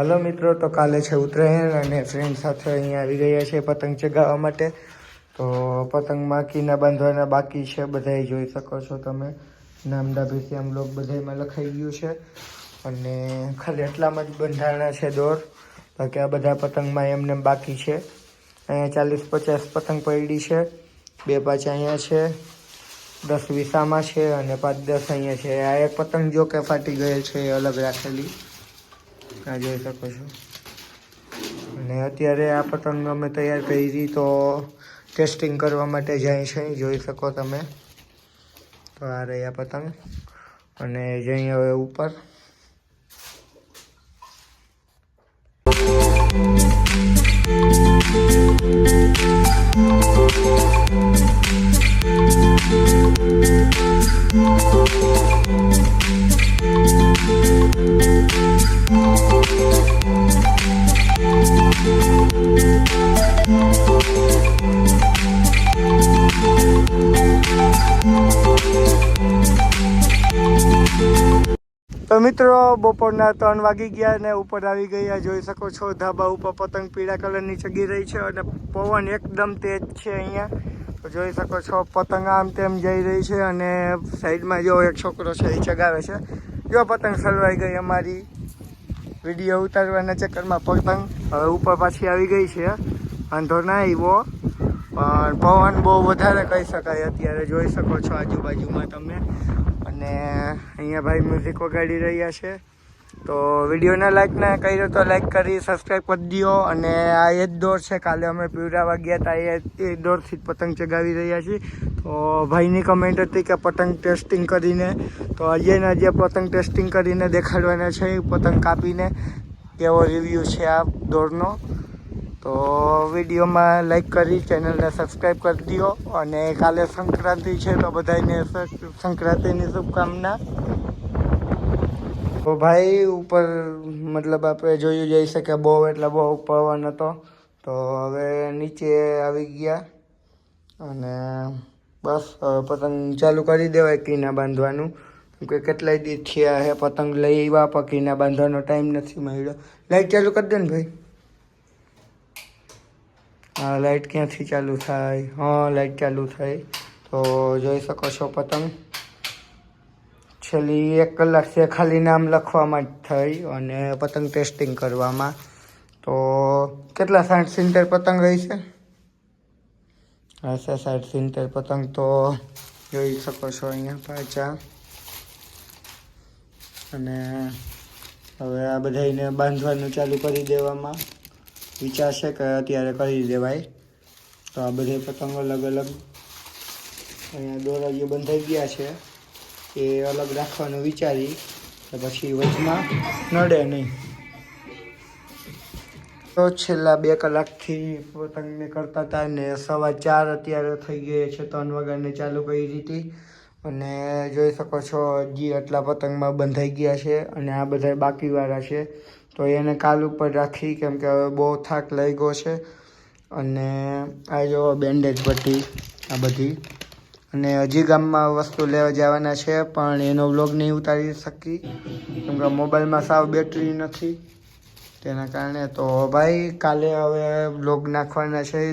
હાલો મિત્રો, તો કાલે છે ઉત્તરાયણ અને ફ્રેન્ડ સાથે અહીંયા આવી ગયા છે પતંગ ચગાવવા માટે. તો પતંગમાં કીના બાંધવાના બાકી છે, બધાય જોઈ શકો છો તમે. નામ ડાભીથી આમ લોક બધાયમાં લખાઈ ગયું છે. અને ખાલી એટલામાં જ બંધાણા છે દોર. બાકી આ બધા પતંગમાં એમને બાકી છે. અહીંયા ચાલીસ પચાસ પતંગ પડી છે. બે પાંચ અહીંયા છે. દસ વીસામાં છે અને પાંચ દસ અહીંયા છે. આ એક પતંગ જો કે ફાટી ગયેલ છે, એ અલગ રાખેલી. આ જોઈ શકો છો. અને અત્યારે આ પતંગ અમે તૈયાર કરી તો ટેસ્ટિંગ કરવા માટે જાય છે. જોઈ શકો તમે. તો આ રહ્યા પતંગ. અને જઈ હવે ઉપર. તો મિત્રો, બપોરના ત્રણ વાગી ગયા ને ઉપર આવી ગયા. જોઈ શકો છો, ધાબા ઉપર પતંગ પીળા કલરની ચગી રહી છે અને પવન એકદમ તેજ છે અહીંયા. તો જોઈ શકો છો, પતંગ આમ તેમ જઈ રહી છે અને સાઈડમાં જો એક છોકરો છે, એ ચગાવે છે. જો પતંગ સલવાઈ ગઈ અમારી. વીડિયો ઉતારવાના ચક્કરમાં પતંગ. હવે ઉપર પાછી આવી ગઈ છે. વાંધો ના આવ્યો. પણ પવન બહુ વધારે કહી શકાય. અત્યારે જોઈ શકો છો આજુબાજુમાં તમે. અને અહીંયા ભાઈ મ્યુઝિક વગાડી રહ્યા છે. તો વિડીયોને લાઈક ના કર્યો તો લાઈક કરી સબસ્ક્રાઈબ કરી દો અને આ એ જ દોર છે, કાલે અમે પીવડાવા ગયા હતા, એ એ દોરથી જ પતંગ ચગાવી રહ્યા છીએ. તો ભાઈની કમેન્ટ હતી કે પતંગ ટેસ્ટિંગ કરીને, તો અજયને અજય પતંગ ટેસ્ટિંગ કરીને દેખાડવાના છે, પતંગ કાપીને. કેવો રિવ્યૂ છે આ દોરનો? તો વિડીયોમાં લાઈક કરી ચેનલને સબસ્ક્રાઈબ કરી દો અને કાલે સંક્રાંતિ છે તો બધાને સંક્રાંતિની શુભકામના. તો ભાઈ ઉપર મતલબ આપણે જોયું જઈ શકે બહુ એટલે બહુ પવન હતો. તો હવે નીચે આવી ગયા. અને બસ, હવે પતંગ ચાલુ કરી દેવાય કીના બાંધવાનું. કે કેટલાય દી થયા હે પતંગ લઈ આવ્યા, પણ કીના બાંધવાનો ટાઈમ નથી મળ્યો. લાઈટ ચાલુ કરી દે ને ભાઈ. લાઇટ ક્યાંથી ચાલુ થાય? હા લાઇટ ચાલુ થાય. તો જોઈ શકો છો પતંગ. છેલ્લી એક કલાક છે ખાલી નામ લખવામાં જ થઈ અને પતંગ ટેસ્ટિંગ કરવામાં. તો કેટલા સાઠ સિત્તેર પતંગ રહી છે? હા સાઠ સિત્તેર પતંગ. તો જોઈ શકો છો અહીંયા પાછા. અને હવે આ બધાને બાંધવાનું ચાલુ કરી દેવામાં. વિચાર છે કે અત્યારે કરી દેવાય તો આ બધે પતંગ અલગ અલગ અહીંયા દોરા જે બંધાઈ ગયા છે. એ અલગ રાખવાનું વિચારી તો પછી વચમાં નડે નહીં. તો છેલ્લા બે કલાકથી પતંગને કરતા હતા ને સવા ચાર અત્યારે થઈ ગયા છે, ત્રણ વાગ્યાને ચાલુ કરી હતી અને જોઈ શકો છો હજી આટલા પતંગમાં બંધાઈ ગયા છે અને આ બધા બાકીવાળા છે. તો એને કાલ ઉપર રાખી કેમ કે હવે બહુ થાક લઈ ગયો છે. અને આ જો બેન્ડેજ પટ્ટી આ બધી. અને હજી ગામમાં વસ્તુ લેવા જવાના છે, પણ એનો વ્લોગ નહીં ઉતારી શકી. કેમ કે મોબાઈલમાં સાવ બેટરી નથી. તેના કારણે તો ભાઈ, કાલે હવે વ્લોગ નાખવાના છે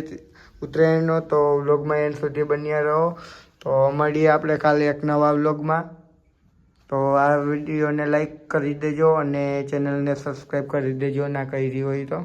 ઉત્તરાયણનો, તો વ્લોગમાં એન્ડ સુધી બન્યા રહો. તો મળીએ આપણે કાલે એક નવા વ્લોગમાં તો આ વિડીયોને લાઈક કરી દેજો અને ચેનલને સબસ્ક્રાઈબ કરી દેજો, ના કરી હોય તો.